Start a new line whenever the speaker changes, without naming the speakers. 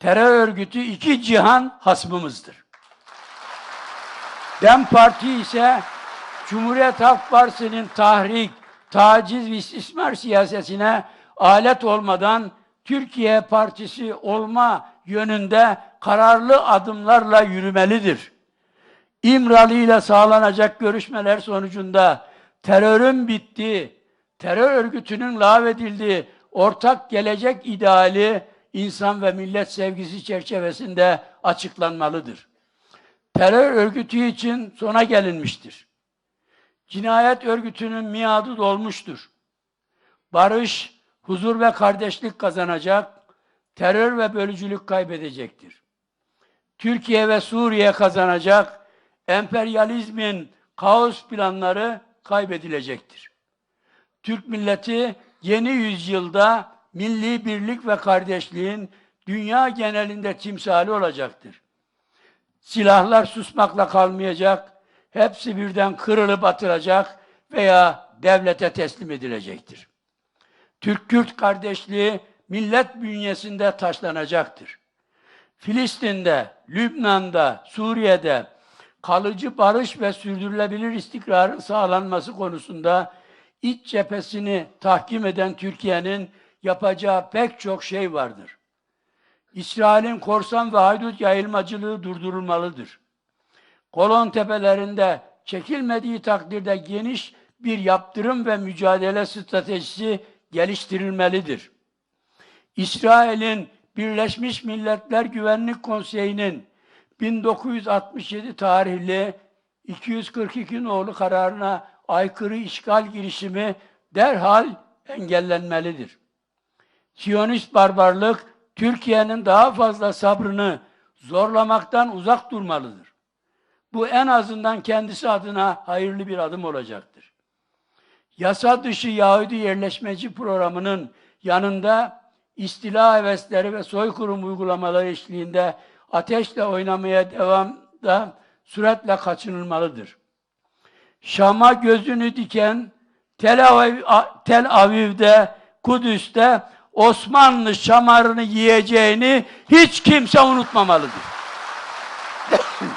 terör örgütü iki cihan hasmımızdır. DEM Parti ise Cumhuriyet Halk Partisi'nin tahrik, taciz ve istismar siyasetine alet olmadan Türkiye Partisi olma yönünde kararlı adımlarla yürümelidir. İmralı ile sağlanacak görüşmeler sonucunda terörün bittiği, terör örgütünün lağvedildiği ortak gelecek ideali insan ve millet sevgisi çerçevesinde açıklanmalıdır. Terör örgütü için sona gelinmiştir. Cinayet örgütünün miadı dolmuştur. Barış, huzur ve kardeşlik kazanacak, terör ve bölücülük kaybedecektir. Türkiye ve Suriye kazanacak, emperyalizmin kaos planları kaybedilecektir. Türk milleti yeni yüzyılda milli birlik ve kardeşliğin dünya genelinde timsali olacaktır. Silahlar susmakla kalmayacak, hepsi birden kırılıp atılacak veya devlete teslim edilecektir. Türk-Kürt kardeşliği millet bünyesinde taşlanacaktır. Filistin'de, Lübnan'da, Suriye'de kalıcı barış ve sürdürülebilir istikrarın sağlanması konusunda iç cephesini tahkim eden Türkiye'nin yapacağı pek çok şey vardır. İsrail'in korsan ve haydut yayılmacılığı durdurulmalıdır. Kolon tepelerinde çekilmediği takdirde geniş bir yaptırım ve mücadele stratejisi geliştirilmelidir. İsrail'in Birleşmiş Milletler Güvenlik Konseyi'nin 1967 tarihli 242 nolu kararına aykırı işgal girişimi derhal engellenmelidir. Siyonist barbarlık Türkiye'nin daha fazla sabrını zorlamaktan uzak durmalıdır. Bu en azından kendisi adına hayırlı bir adım olacaktır. Yasa dışı Yahudi yerleşmeci programının yanında istila hevesleri ve soykırım uygulamaları eşliğinde ateşle oynamaya devam da süratle kaçınılmalıdır. Şam'a gözünü diken Tel, Aviv, Tel Aviv'de, Kudüs'te Osmanlı şamarını yiyeceğini hiç kimse unutmamalıdır.